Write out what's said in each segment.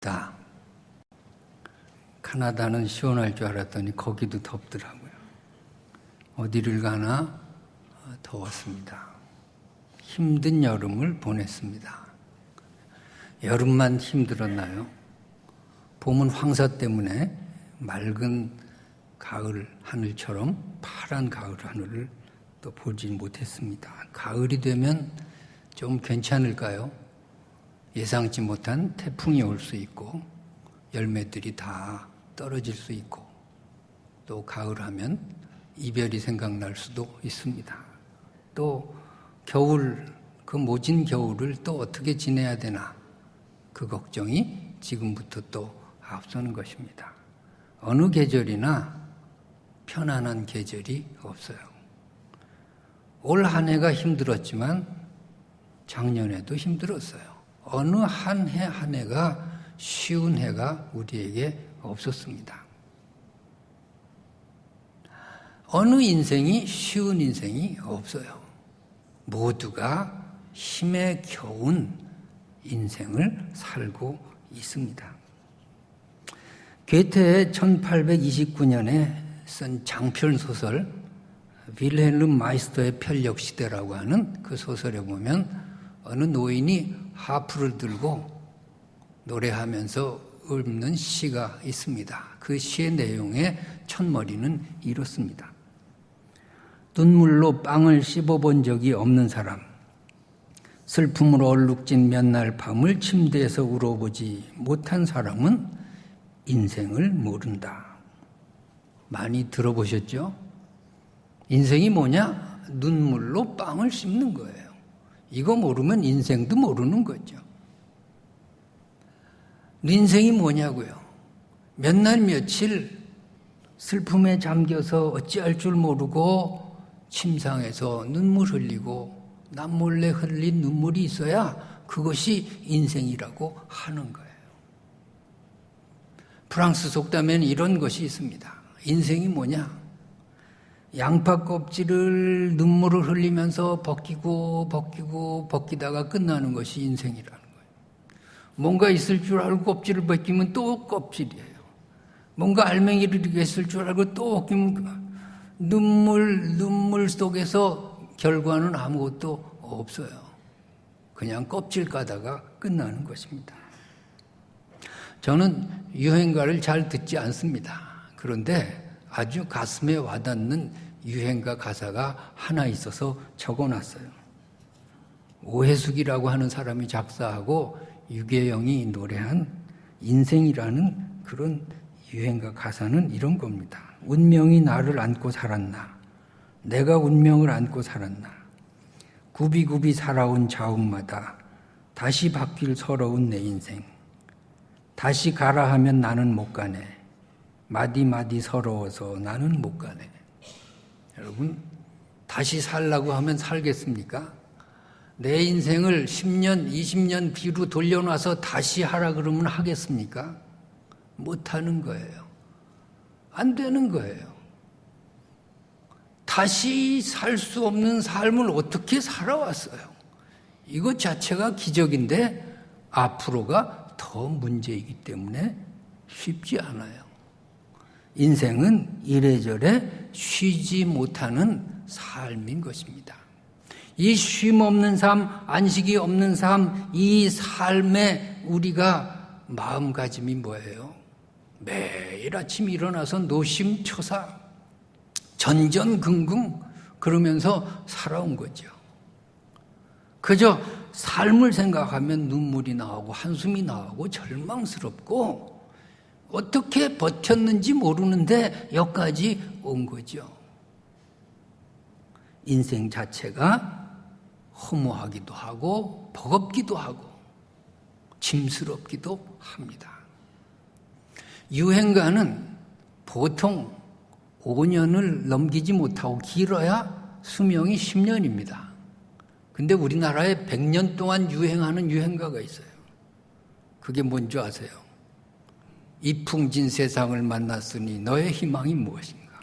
다 카나다는 시원할 줄 알았더니 거기도 덥더라고요. 어디를 가나 어, 더웠습니다. 힘든 여름을 보냈습니다. 여름만 힘들었나요? 봄은 황사 때문에 맑은 가을 하늘처럼 파란 가을 하늘을 또 보지 못했습니다. 가을이 되면 좀 괜찮을까요? 예상치 못한 태풍이 올 수 있고 열매들이 다 떨어질 수 있고 또 가을 하면 이별이 생각날 수도 있습니다. 또 겨울 그 모진 겨울을 또 어떻게 지내야 되나 그 걱정이 지금부터 또 앞서는 것입니다. 어느 계절이나 편안한 계절이 없어요. 올 한 해가 힘들었지만 작년에도 힘들었어요. 어느 한해한 해가 쉬운 해가 우리에게 없었습니다. 어느 인생이 쉬운 인생이 없어요. 모두가 힘에 겨운 인생을 살고 있습니다. 괴테의 1829년에 쓴 장편 소설 윌헬름 마이스터의 편력 시대라고 하는 그 소설에 보면 어느 노인이 하프를 들고 노래하면서 읊는 시가 있습니다. 그 시의 내용의 첫머리는 이렇습니다. 눈물로 빵을 씹어본 적이 없는 사람, 슬픔으로 얼룩진 몇날 밤을 침대에서 울어보지 못한 사람은 인생을 모른다. 많이 들어보셨죠? 인생이 뭐냐? 눈물로 빵을 씹는 거예요. 이거 모르면 인생도 모르는 거죠. 인생이 뭐냐고요? 몇 날 며칠 슬픔에 잠겨서 어찌할 줄 모르고 침상에서 눈물 흘리고 남몰래 흘린 눈물이 있어야 그것이 인생이라고 하는 거예요. 프랑스 속담에는 이런 것이 있습니다. 인생이 뭐냐? 양파 껍질을 눈물을 흘리면서 벗기고 벗기고 벗기다가 끝나는 것이 인생이라는 거예요. 뭔가 있을 줄 알고 껍질을 벗기면 또 껍질이에요. 뭔가 알맹이를 있을 줄 알고 또 벗기면 눈물, 눈물 속에서 결과는 아무것도 없어요. 그냥 껍질 까다가 끝나는 것입니다. 저는 유행가를 잘 듣지 않습니다. 그런데 아주 가슴에 와닿는 유행가 가사가 하나 있어서 적어 놨어요. 오해숙이라고 하는 사람이 작사하고 유계영이 노래한 인생이라는 그런 유행가 가사는 이런 겁니다. 운명이 나를 안고 살았나? 내가 운명을 안고 살았나? 굽이굽이 살아온 자욱마다 다시 바뀔 서러운 내 인생. 다시 가라 하면 나는 못 가네. 마디마디 서러워서 나는 못 가네. 여러분, 다시 살라고 하면 살겠습니까? 내 인생을 10년, 20년 뒤로 돌려놔서 다시 하라 그러면 하겠습니까? 못 하는 거예요. 안 되는 거예요. 다시 살 수 없는 삶을 어떻게 살아왔어요? 이것 자체가 기적인데 앞으로가 더 문제이기 때문에 쉽지 않아요. 인생은 이래저래 쉬지 못하는 삶인 것입니다. 이 쉼 없는 삶, 안식이 없는 삶, 이 삶에 우리가 마음가짐이 뭐예요? 매일 아침 일어나서 노심초사, 전전긍긍 그러면서 살아온 거죠. 그저 삶을 생각하면 눈물이 나오고 한숨이 나오고 절망스럽고 어떻게 버텼는지 모르는데 여기까지 온 거죠. 인생 자체가 허무하기도 하고 버겁기도 하고 짐스럽기도 합니다. 유행가는 보통 5년을 넘기지 못하고 길어야 수명이 10년입니다. 근데 우리나라에 100년 동안 유행하는 유행가가 있어요. 그게 뭔지 아세요? 이풍진 세상을 만났으니 너의 희망이 무엇인가?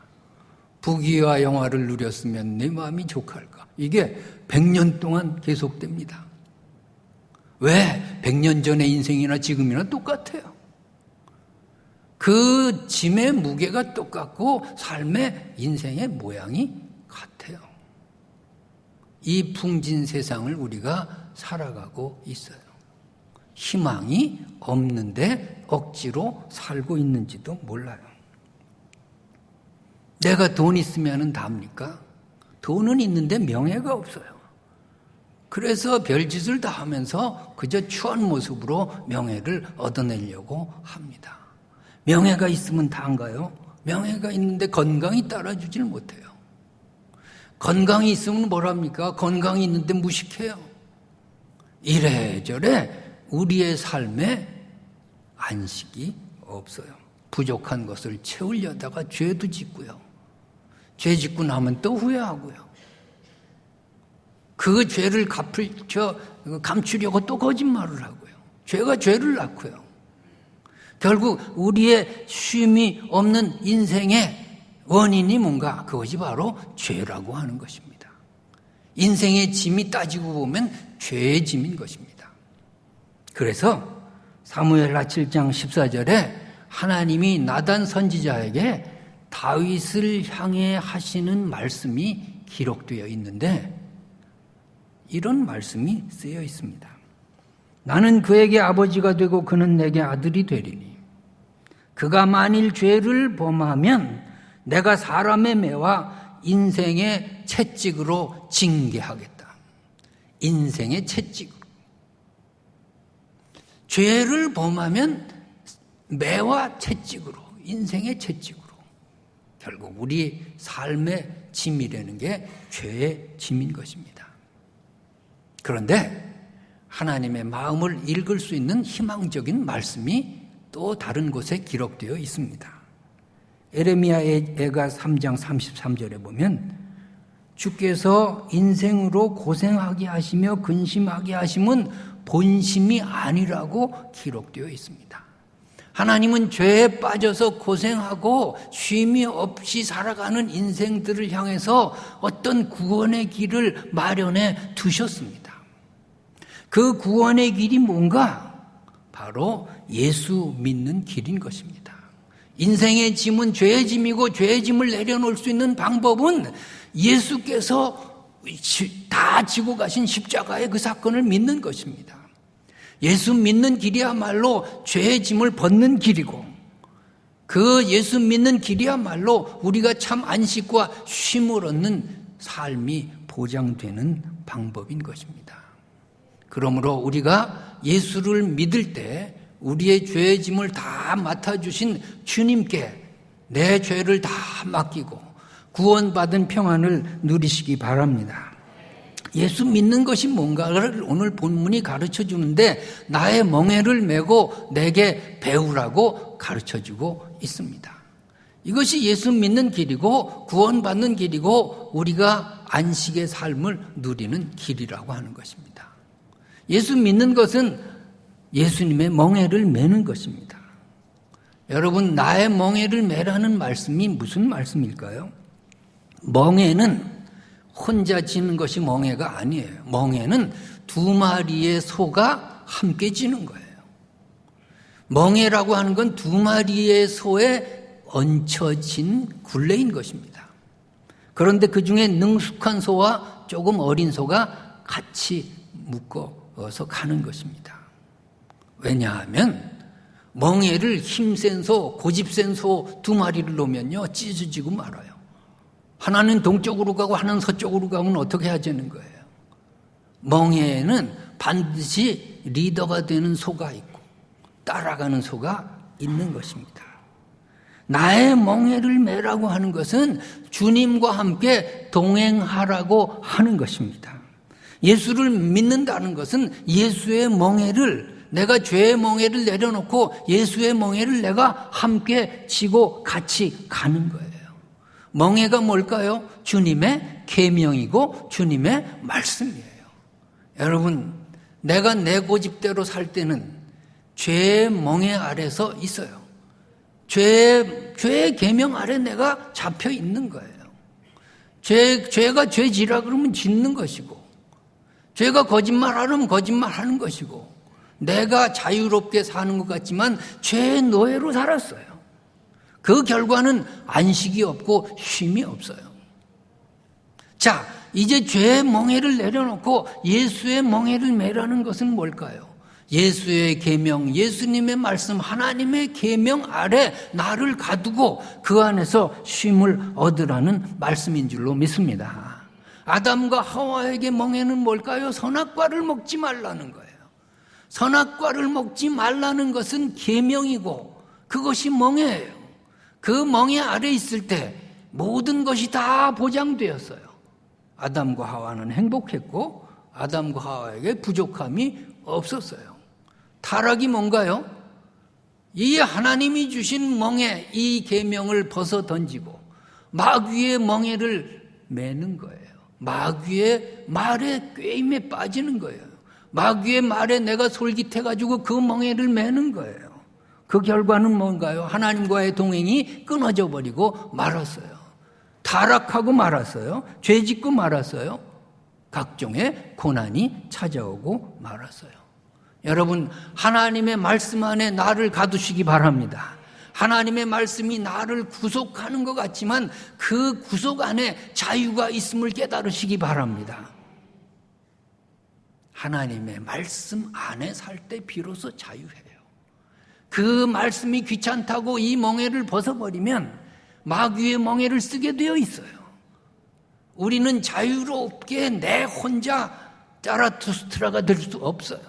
부귀와 영화를 누렸으면 내 마음이 족할까? 이게 100년 동안 계속됩니다. 왜? 100년 전의 인생이나 지금이나 똑같아요. 그 짐의 무게가 똑같고 삶의 인생의 모양이 같아요. 이 풍진 세상을 우리가 살아가고 있어요. 희망이 없는데 억지로 살고 있는지도 몰라요. 내가 돈 있으면 답니까? 돈은 있는데 명예가 없어요. 그래서 별짓을 다 하면서 그저 추한 모습으로 명예를 얻어내려고 합니다. 명예가 있으면 다인가요? 명예가 있는데 건강이 따라주질 못해요. 건강이 있으면 뭐랍니까? 건강이 있는데 무식해요. 이래저래 우리의 삶에 안식이 없어요. 부족한 것을 채우려다가 죄도 짓고요. 죄 짓고 나면 또 후회하고요. 그 죄를 갚을, 저, 감추려고 또 거짓말을 하고요. 죄가 죄를 낳고요. 결국 우리의 쉼이 없는 인생의 원인이 뭔가? 그것이 바로 죄라고 하는 것입니다. 인생의 짐이 따지고 보면 죄의 짐인 것입니다. 그래서 사무엘하 7장 14절에 하나님이 나단 선지자에게 다윗을 향해 하시는 말씀이 기록되어 있는데 이런 말씀이 쓰여 있습니다. 나는 그에게 아버지가 되고 그는 내게 아들이 되리니 그가 만일 죄를 범하면 내가 사람의 매와 인생의 채찍으로 징계하겠다. 인생의 채찍으로. 죄를 범하면 매와 채찍으로, 인생의 채찍으로. 결국 우리 삶의 짐이라는 게 죄의 짐인 것입니다. 그런데 하나님의 마음을 읽을 수 있는 희망적인 말씀이 또 다른 곳에 기록되어 있습니다. 에레미야의 애가 3장 33절에 보면 주께서 인생으로 고생하게 하시며 근심하게 하심은 본심이 아니라고 기록되어 있습니다. 하나님은 죄에 빠져서 고생하고 쉼이 없이 살아가는 인생들을 향해서 어떤 구원의 길을 마련해 두셨습니다. 그 구원의 길이 뭔가? 바로 예수 믿는 길인 것입니다. 인생의 짐은 죄의 짐이고 죄의 짐을 내려놓을 수 있는 방법은 예수께서 다 지고 가신 십자가의 그 사건을 믿는 것입니다. 예수 믿는 길이야말로 죄의 짐을 벗는 길이고 그 예수 믿는 길이야말로 우리가 참 안식과 쉼을 얻는 삶이 보장되는 방법인 것입니다. 그러므로 우리가 예수를 믿을 때 우리의 죄의 짐을 다 맡아주신 주님께 내 죄를 다 맡기고 구원받은 평안을 누리시기 바랍니다. 예수 믿는 것이 뭔가를 오늘 본문이 가르쳐 주는데 나의 멍해를 메고 내게 배우라고 가르쳐 주고 있습니다. 이것이 예수 믿는 길이고 구원받는 길이고 우리가 안식의 삶을 누리는 길이라고 하는 것입니다. 예수 믿는 것은 예수님의 멍해를 메는 것입니다. 여러분, 나의 멍해를 메라는 말씀이 무슨 말씀일까요? 멍해는 혼자 지는 것이 멍해가 아니에요. 멍해는 두 마리의 소가 함께 지는 거예요. 멍해라고 하는 건 두 마리의 소에 얹혀진 굴레인 것입니다. 그런데 그 중에 능숙한 소와 조금 어린 소가 같이 묶어서 가는 것입니다. 왜냐하면 멍해를 힘센 소, 고집센 소 두 마리를 놓으면요 찢어지고 말아요. 하나는 동쪽으로 가고 하나는 서쪽으로 가면 어떻게 해야 되는 거예요? 멍해에는 반드시 리더가 되는 소가 있고 따라가는 소가 있는 것입니다. 나의 멍해를 매라고 하는 것은 주님과 함께 동행하라고 하는 것입니다. 예수를 믿는다는 것은 예수의 멍해를 내가 죄의 멍해를 내려놓고 예수의 멍해를 내가 함께 지고 같이 가는 거예요. 멍해가 뭘까요? 주님의 계명이고 주님의 말씀이에요. 여러분, 내가 내 고집대로 살 때는 죄의 멍해 아래서 있어요. 죄, 죄의 계명 아래 내가 잡혀 있는 거예요. 죄, 죄가 죄지라 그러면 짓는 것이고, 죄가 거짓말하면 거짓말하는 것이고 내가 자유롭게 사는 것 같지만 죄의 노예로 살았어요. 그 결과는 안식이 없고 쉼이 없어요. 자, 이제 죄의 멍해를 내려놓고 예수의 멍해를 매라는 것은 뭘까요? 예수의 계명, 예수님의 말씀, 하나님의 계명 아래 나를 가두고 그 안에서 쉼을 얻으라는 말씀인 줄로 믿습니다. 아담과 하와에게 멍해는 뭘까요? 선악과를 먹지 말라는 거예요. 선악과를 먹지 말라는 것은 계명이고 그것이 멍해예요. 그 멍해 아래 있을 때 모든 것이 다 보장되었어요. 아담과 하와는 행복했고 아담과 하와에게 부족함이 없었어요. 타락이 뭔가요? 이 하나님이 주신 멍에 이 계명을 벗어 던지고 마귀의 멍에를 매는 거예요. 마귀의 말에 꾀임에 빠지는 거예요. 마귀의 말에 내가 솔깃해 가지고 그 멍에를 매는 거예요. 그 결과는 뭔가요? 하나님과의 동행이 끊어져 버리고 말았어요. 타락하고 말았어요. 죄 짓고 말았어요. 각종의 고난이 찾아오고 말았어요. 여러분, 하나님의 말씀 안에 나를 가두시기 바랍니다. 하나님의 말씀이 나를 구속하는 것 같지만 그 구속 안에 자유가 있음을 깨달으시기 바랍니다. 하나님의 말씀 안에 살 때 비로소 자유해요. 그 말씀이 귀찮다고 이 멍해를 벗어버리면 마귀의 멍해를 쓰게 되어 있어요. 우리는 자유롭게 내 혼자 짜라투스트라가 될 수 없어요.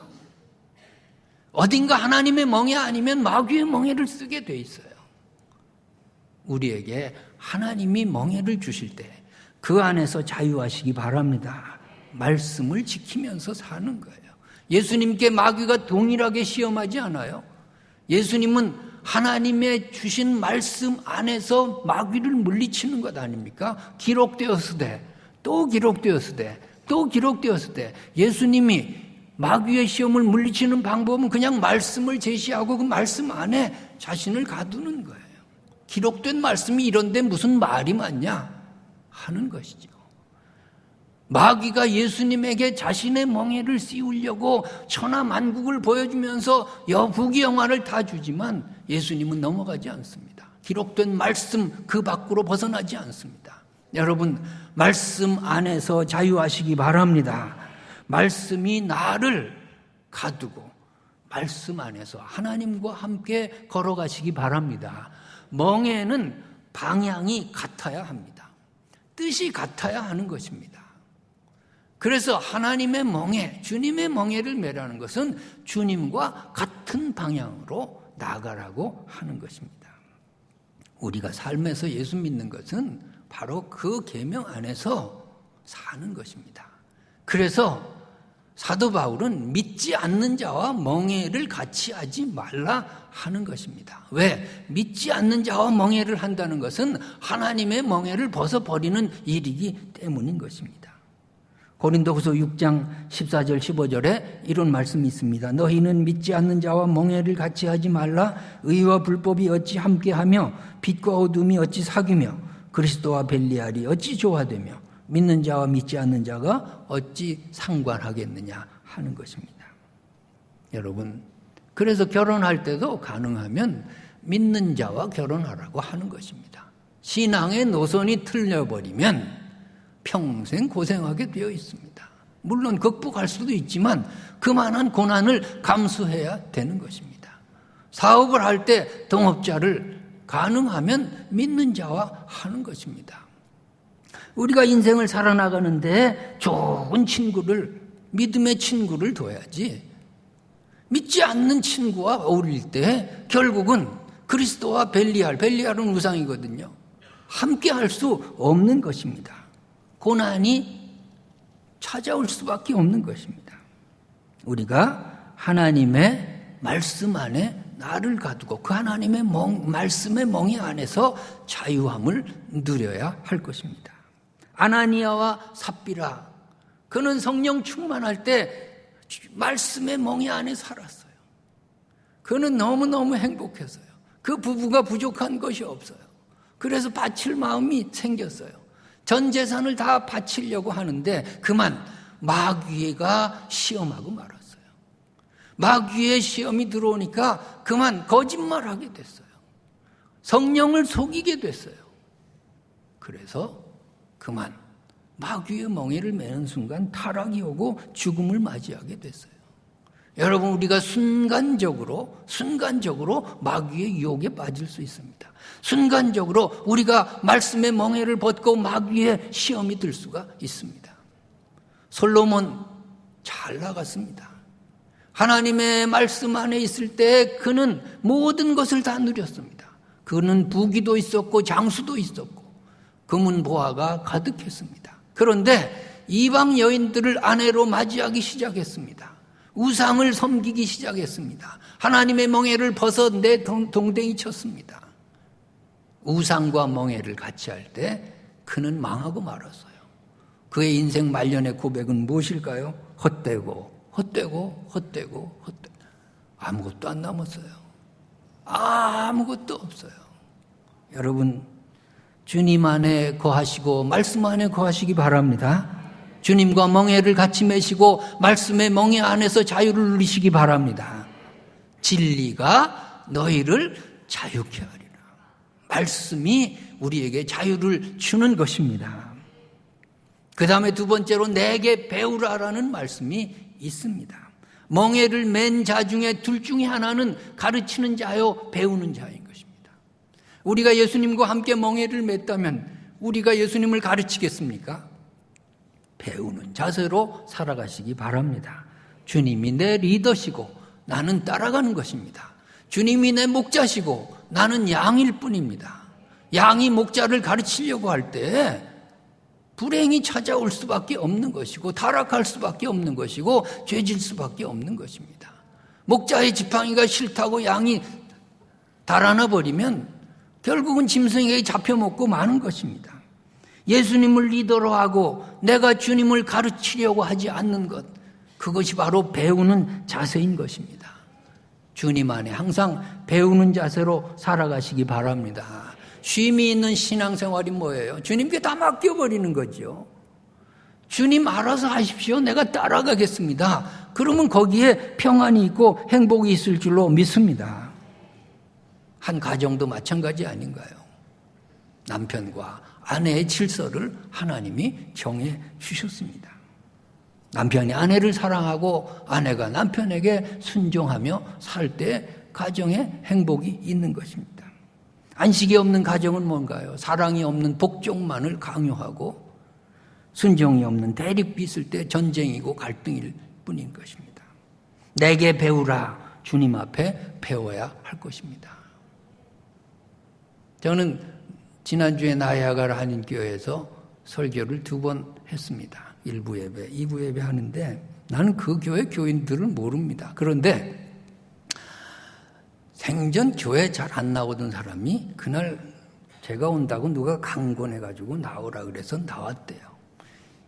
어딘가 하나님의 멍해 아니면 마귀의 멍해를 쓰게 돼 있어요. 우리에게 하나님이 멍해를 주실 때 그 안에서 자유하시기 바랍니다. 말씀을 지키면서 사는 거예요. 예수님께 마귀가 동일하게 시험하지 않아요. 예수님은 하나님의 주신 말씀 안에서 마귀를 물리치는 것 아닙니까? 기록되었으되, 또 기록되었으되, 또 기록되었으되, 예수님이 마귀의 시험을 물리치는 방법은 그냥 말씀을 제시하고 그 말씀 안에 자신을 가두는 거예요. 기록된 말씀이 이런데 무슨 말이 많냐? 하는 것이죠. 마귀가 예수님에게 자신의 멍에를 씌우려고 천하 만국을 보여주면서 여부기 영화를 다 주지만 예수님은 넘어가지 않습니다. 기록된 말씀 그 밖으로 벗어나지 않습니다. 여러분, 말씀 안에서 자유하시기 바랍니다. 말씀이 나를 가두고 말씀 안에서 하나님과 함께 걸어가시기 바랍니다. 멍에는 방향이 같아야 합니다. 뜻이 같아야 하는 것입니다. 그래서 하나님의 멍에, 주님의 멍에를 매라는 것은 주님과 같은 방향으로 나가라고 하는 것입니다. 우리가 삶에서 예수 믿는 것은 바로 그 계명 안에서 사는 것입니다. 그래서 사도 바울은 믿지 않는 자와 멍해를 같이 하지 말라 하는 것입니다. 왜? 믿지 않는 자와 멍해를 한다는 것은 하나님의 멍해를 벗어버리는 일이기 때문인 것입니다. 고린도후서 6장 14절 15절에 이런 말씀이 있습니다. 너희는 믿지 않는 자와 멍해를 같이 하지 말라. 의와 불법이 어찌 함께하며 빛과 어둠이 어찌 사귀며 그리스도와 벨리알이 어찌 조화되며 믿는 자와 믿지 않는 자가 어찌 상관하겠느냐 하는 것입니다. 여러분, 그래서 결혼할 때도 가능하면 믿는 자와 결혼하라고 하는 것입니다. 신앙의 노선이 틀려버리면 평생 고생하게 되어 있습니다. 물론 극복할 수도 있지만 그만한 고난을 감수해야 되는 것입니다. 사업을 할 때 동업자를 가능하면 믿는 자와 하는 것입니다. 우리가 인생을 살아나가는데 좋은 친구를, 믿음의 친구를 둬야지. 믿지 않는 친구와 어울릴 때 결국은 그리스도와 벨리알, 벨리알은 우상이거든요. 함께 할 수 없는 것입니다. 고난이 찾아올 수밖에 없는 것입니다. 우리가 하나님의 말씀 안에 나를 가두고 그 하나님의 멍, 말씀의 멍이 안에서 자유함을 누려야 할 것입니다. 아나니아와 삽비라 그는 성령 충만할 때 말씀의 멍이 안에 살았어요. 그는 너무너무 행복했어요. 그 부부가 부족한 것이 없어요. 그래서 바칠 마음이 생겼어요. 전 재산을 다 바치려고 하는데 그만 마귀가 시험하고 말았어요. 마귀의 시험이 들어오니까 그만 거짓말하게 됐어요. 성령을 속이게 됐어요. 그래서 그만 마귀의 멍에를 매는 순간 타락이 오고 죽음을 맞이하게 됐어요. 여러분 우리가 순간적으로 순간적으로 마귀의 유혹에 빠질 수 있습니다. 순간적으로 우리가 말씀의 멍에를 벗고 마귀의 시험이 들 수가 있습니다. 솔로몬 잘 나갔습니다. 하나님의 말씀 안에 있을 때 그는 모든 것을 다 누렸습니다. 그는 부귀도 있었고 장수도 있었고 금은 보화가 가득했습니다. 그런데 이방 여인들을 아내로 맞이하기 시작했습니다. 우상을 섬기기 시작했습니다. 하나님의 멍에를 벗어 내 동댕이 쳤습니다. 우상과 멍에를 같이 할 때 그는 망하고 말았어요. 그의 인생 말년의 고백은 무엇일까요? 헛되고 헛되고 헛되고 헛되 아무것도 안 남았어요. 아무것도 없어요. 여러분 주님 안에 거하시고 말씀 안에 거하시기 바랍니다. 주님과 멍에를 같이 매시고 말씀의 멍에 안에서 자유를 누리시기 바랍니다. 진리가 너희를 자유케 하리라. 말씀이 우리에게 자유를 주는 것입니다. 그 다음에 두 번째로 내게 배우라라는 말씀이 있습니다. 멍에를 맨 자 중에 둘 중에 하나는 가르치는 자요, 배우는 자인 것입니다. 우리가 예수님과 함께 멍에를 맸다면 우리가 예수님을 가르치겠습니까? 배우는 자세로 살아가시기 바랍니다. 주님이 내 리더시고 나는 따라가는 것입니다. 주님이 내 목자시고 나는 양일 뿐입니다. 양이 목자를 가르치려고 할 때 불행이 찾아올 수밖에 없는 것이고 타락할 수밖에 없는 것이고 죄질 수밖에 없는 것입니다. 목자의 지팡이가 싫다고 양이 달아나 버리면 결국은 짐승에게 잡혀먹고 마는 것입니다. 예수님을 리더로 하고 내가 주님을 가르치려고 하지 않는 것, 그것이 바로 배우는 자세인 것입니다. 주님 안에 항상 배우는 자세로 살아가시기 바랍니다. 쉼이 있는 신앙생활이 뭐예요? 주님께 다 맡겨버리는 거죠. 주님 알아서 하십시오. 내가 따라가겠습니다. 그러면 거기에 평안이 있고 행복이 있을 줄로 믿습니다. 한 가정도 마찬가지 아닌가요? 남편과 아내의 질서를 하나님이 정해 주셨습니다. 남편이 아내를 사랑하고 아내가 남편에게 순종하며 살 때 가정에 행복이 있는 것입니다. 안식이 없는 가정은 뭔가요? 사랑이 없는 복종만을 강요하고 순종이 없는 대립이 있을 때 전쟁이고 갈등일 뿐인 것입니다. 내게 배우라 주님 앞에 배워야 할 것입니다. 저는 지난주에 나야가라 한인교회에서 설교를 두 번 했습니다. 1부 예배, 2부 예배 하는데 나는 그 교회 교인들을 모릅니다. 그런데 생전 교회 잘 안 나오던 사람이 그날 제가 온다고 누가 강권해가지고 나오라 그래서 나왔대요.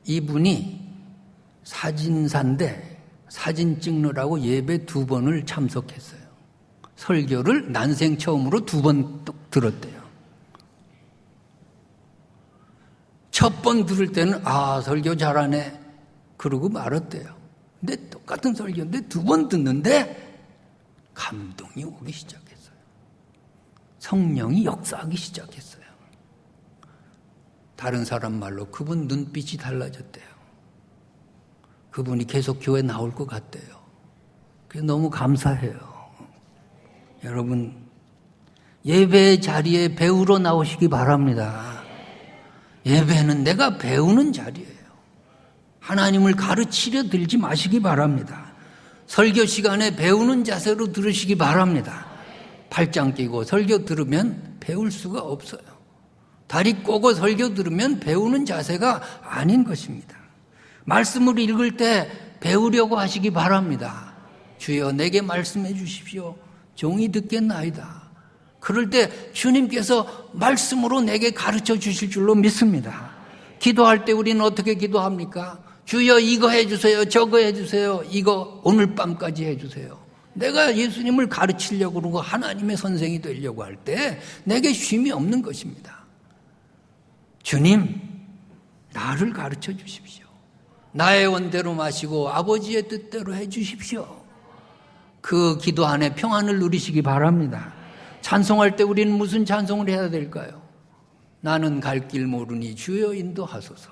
이분이 사진사인데 사진 찍느라고 예배 두 번을 참석했어요. 설교를 난생 처음으로 두 번 들었대요. 첫 번 들을 때는 아 설교 잘하네 그러고 말았대요. 근데 똑같은 설교인데 두 번 듣는데 감동이 오기 시작했어요. 성령이 역사하기 시작했어요. 다른 사람 말로 그분 눈빛이 달라졌대요. 그분이 계속 교회 나올 것 같대요. 그래서 너무 감사해요. 여러분 예배 자리에 배우러 나오시기 바랍니다. 예배는 내가 배우는 자리예요. 하나님을 가르치려 들지 마시기 바랍니다. 설교 시간에 배우는 자세로 들으시기 바랍니다. 팔짱 끼고 설교 들으면 배울 수가 없어요. 다리 꼬고 설교 들으면 배우는 자세가 아닌 것입니다. 말씀을 읽을 때 배우려고 하시기 바랍니다. 주여 내게 말씀해 주십시오. 종이 듣겠나이다. 그럴 때 주님께서 말씀으로 내게 가르쳐 주실 줄로 믿습니다. 기도할 때 우리는 어떻게 기도합니까? 주여 이거 해주세요. 저거 해주세요. 이거 오늘 밤까지 해주세요. 내가 예수님을 가르치려고 그러고 하나님의 선생이 되려고 할 때 내게 쉼이 없는 것입니다. 주님, 나를 가르쳐 주십시오. 나의 원대로 마시고 아버지의 뜻대로 해 주십시오. 그 기도 안에 평안을 누리시기 바랍니다. 찬송할 때 우리는 무슨 찬송을 해야 될까요? 나는 갈 길 모르니 주여 인도하소서.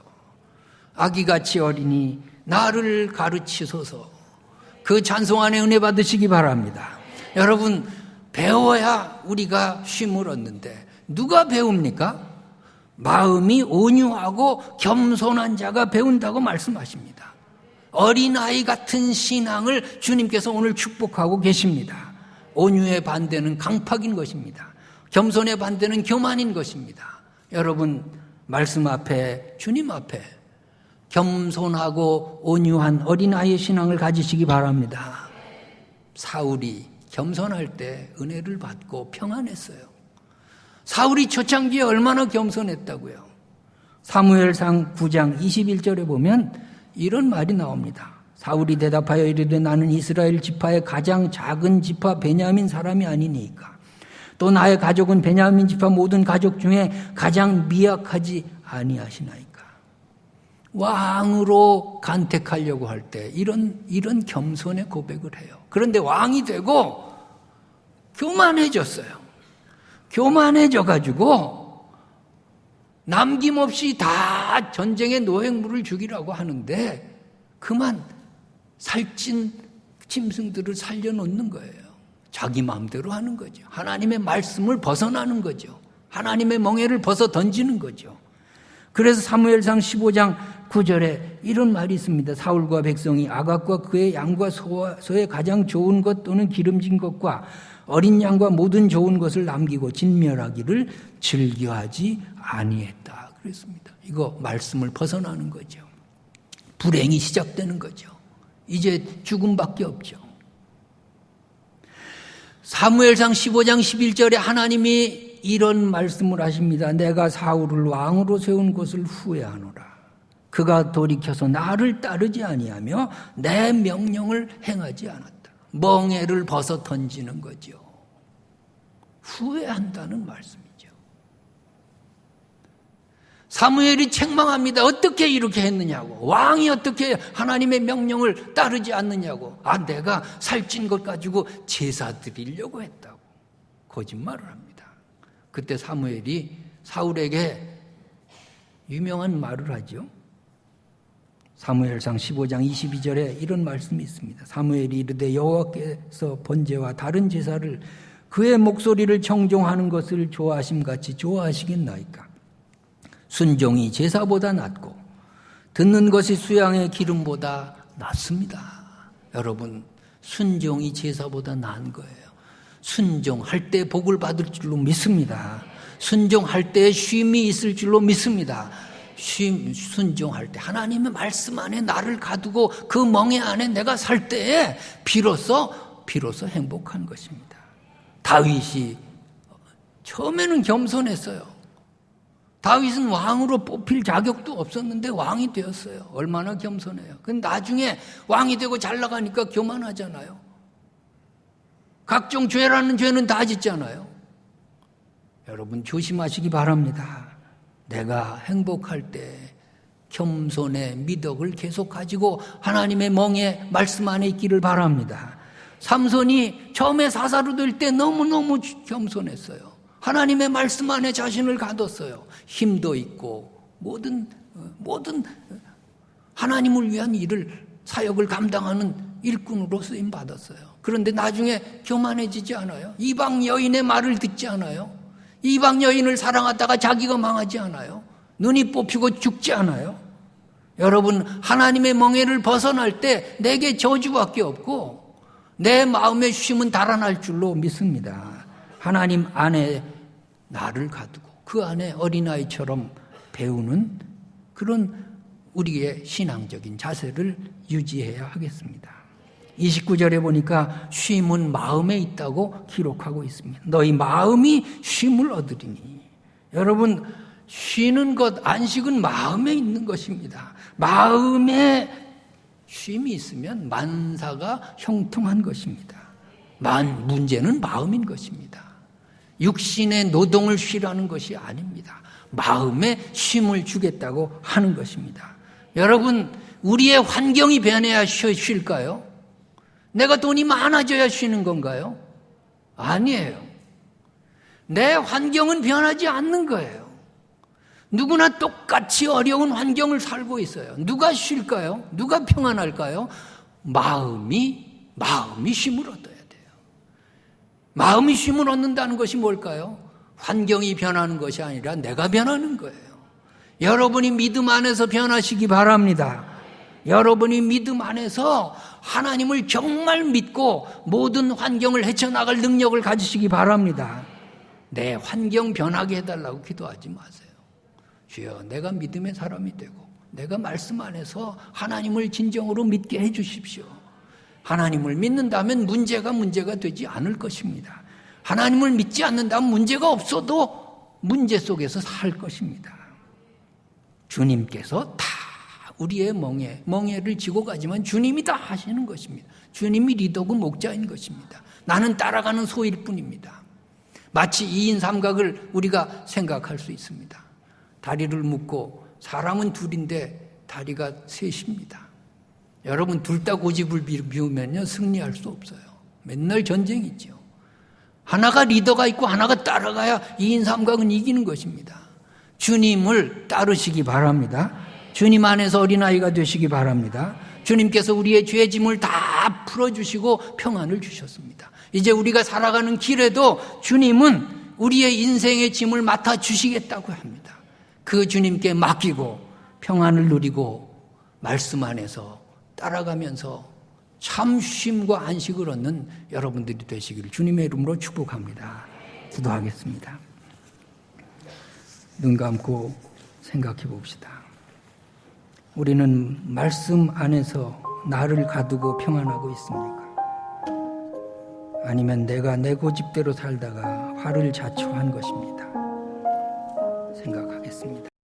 아기같이 어리니 나를 가르치소서. 그 찬송 안에 은혜 받으시기 바랍니다. 여러분, 배워야 우리가 쉼을 얻는데, 누가 배웁니까? 마음이 온유하고 겸손한 자가 배운다고 말씀하십니다. 어린아이 같은 신앙을 주님께서 오늘 축복하고 계십니다. 온유의 반대는 강팍인 것입니다. 겸손의 반대는 교만인 것입니다. 여러분, 말씀 앞에, 주님 앞에 겸손하고 온유한 어린아이의 신앙을 가지시기 바랍니다. 사울이 겸손할 때 은혜를 받고 평안했어요. 사울이 초창기에 얼마나 겸손했다고요. 사무엘상 9장 21절에 보면 이런 말이 나옵니다. 사울이 대답하여 이르되 나는 이스라엘 지파의 가장 작은 지파 베냐민 사람이 아니니까. 또 나의 가족은 베냐민 지파 모든 가족 중에 가장 미약하지 아니하시나이까. 왕으로 간택하려고 할 때 이런 이런 겸손의 고백을 해요. 그런데 왕이 되고 교만해졌어요. 교만해져 가지고 남김없이 다 전쟁의 노획물을 죽이라고 하는데 그만 살찐 짐승들을 살려놓는 거예요. 자기 마음대로 하는 거죠. 하나님의 말씀을 벗어나는 거죠. 하나님의 멍에를 벗어 던지는 거죠. 그래서 사무엘상 15장 9절에 이런 말이 있습니다. 사울과 백성이 아각과 그의 양과 소의 가장 좋은 것 또는 기름진 것과 어린 양과 모든 좋은 것을 남기고 진멸하기를 즐겨하지 아니했다. 그랬습니다. 이거 말씀을 벗어나는 거죠. 불행이 시작되는 거죠. 이제 죽음밖에 없죠. 사무엘상 15장 11절에 하나님이 이런 말씀을 하십니다. 내가 사울을 왕으로 세운 것을 후회하노라. 그가 돌이켜서 나를 따르지 아니하며 내 명령을 행하지 않았다. 멍에를 벗어 던지는 거죠. 후회한다는 말씀이죠. 사무엘이 책망합니다. 어떻게 이렇게 했느냐고. 왕이 어떻게 하나님의 명령을 따르지 않느냐고. 아, 내가 살찐 것 가지고 제사 드리려고 했다고. 거짓말을 합니다. 그때 사무엘이 사울에게 유명한 말을 하죠. 사무엘상 15장 22절에 이런 말씀이 있습니다. 사무엘이 이르되 여호와께서 번제와 다른 제사를 그의 목소리를 청종하는 것을 좋아하심 같이 좋아하시겠나이까? 순종이 제사보다 낫고 듣는 것이 수양의 기름보다 낫습니다. 여러분, 순종이 제사보다 나은 거예요. 순종할 때 복을 받을 줄로 믿습니다. 순종할 때 쉼이 있을 줄로 믿습니다. 쉼, 순종할 때 하나님의 말씀 안에 나를 가두고 그 멍에 안에 내가 살 때에 비로소 비로소 행복한 것입니다. 다윗이 처음에는 겸손했어요. 다윗은 왕으로 뽑힐 자격도 없었는데 왕이 되었어요. 얼마나 겸손해요. 근데 나중에 왕이 되고 잘 나가니까 교만하잖아요. 각종 죄라는 죄는 다 짓잖아요. 여러분 조심하시기 바랍니다. 내가 행복할 때 겸손의 미덕을 계속 가지고 하나님의 멍에 말씀 안에 있기를 바랍니다. 삼손이 처음에 사사로 될 때 너무너무 겸손했어요. 하나님의 말씀 안에 자신을 가뒀어요. 힘도 있고 모든 모든 하나님을 위한 일을 사역을 감당하는 일꾼으로 쓰임 받았어요. 그런데 나중에 교만해지지 않아요. 이방 여인의 말을 듣지 않아요. 이방 여인을 사랑하다가 자기가 망하지 않아요. 눈이 뽑히고 죽지 않아요. 여러분 하나님의 멍에를 벗어날 때 내게 저주밖에 없고 내 마음의 쉼은 달아날 줄로 믿습니다. 하나님 안에 나를 가두고 그 안에 어린아이처럼 배우는 그런 우리의 신앙적인 자세를 유지해야 하겠습니다. 29절에 보니까 쉼은 마음에 있다고 기록하고 있습니다. 너희 마음이 쉼을 얻으리니. 여러분, 쉬는 것, 안식은 마음에 있는 것입니다. 마음에 쉼이 있으면 만사가 형통한 것입니다. 만, 문제는 마음인 것입니다. 육신의 노동을 쉬라는 것이 아닙니다. 마음에 쉼을 주겠다고 하는 것입니다. 여러분, 우리의 환경이 변해야 쉬- 쉴까요? 내가 돈이 많아져야 쉬는 건가요? 아니에요. 내 환경은 변하지 않는 거예요. 누구나 똑같이 어려운 환경을 살고 있어요. 누가 쉴까요? 누가 평안할까요? 마음이, 마음이 쉼을 얻어야 돼요. 마음이 쉼을 얻는다는 것이 뭘까요? 환경이 변하는 것이 아니라 내가 변하는 거예요. 여러분이 믿음 안에서 변하시기 바랍니다. 여러분이 믿음 안에서 하나님을 정말 믿고 모든 환경을 헤쳐나갈 능력을 가지시기 바랍니다. 내 환경 변하게 해달라고 기도하지 마세요. 주여, 내가 믿음의 사람이 되고, 내가 말씀 안에서 하나님을 진정으로 믿게 해 주십시오. 하나님을 믿는다면 문제가 문제가 되지 않을 것입니다. 하나님을 믿지 않는다면 문제가 없어도 문제 속에서 살 것입니다. 주님께서 다 우리의 멍에, 멍에를 지고 가지만 주님이 다 하시는 것입니다. 주님이 리더고 목자인 것입니다. 나는 따라가는 소일 뿐입니다. 마치 2인 삼각을 우리가 생각할 수 있습니다. 다리를 묶고 사람은 둘인데 다리가 셋입니다. 여러분 둘 다 고집을 비우면요 승리할 수 없어요. 맨날 전쟁이죠. 하나가 리더가 있고 하나가 따라가야 2인 삼각은 이기는 것입니다. 주님을 따르시기 바랍니다. 주님 안에서 어린아이가 되시기 바랍니다. 주님께서 우리의 죄 짐을 다 풀어주시고 평안을 주셨습니다. 이제 우리가 살아가는 길에도 주님은 우리의 인생의 짐을 맡아 주시겠다고 합니다. 그 주님께 맡기고 평안을 누리고 말씀 안에서 따라가면서 참 쉼과 안식을 얻는 여러분들이 되시기를 주님의 이름으로 축복합니다. 기도하겠습니다. 눈 감고 생각해 봅시다. 우리는 말씀 안에서 나를 가두고 평안하고 있습니까? 아니면 내가 내 고집대로 살다가 화를 자초한 것입니다. 생각하겠습니다.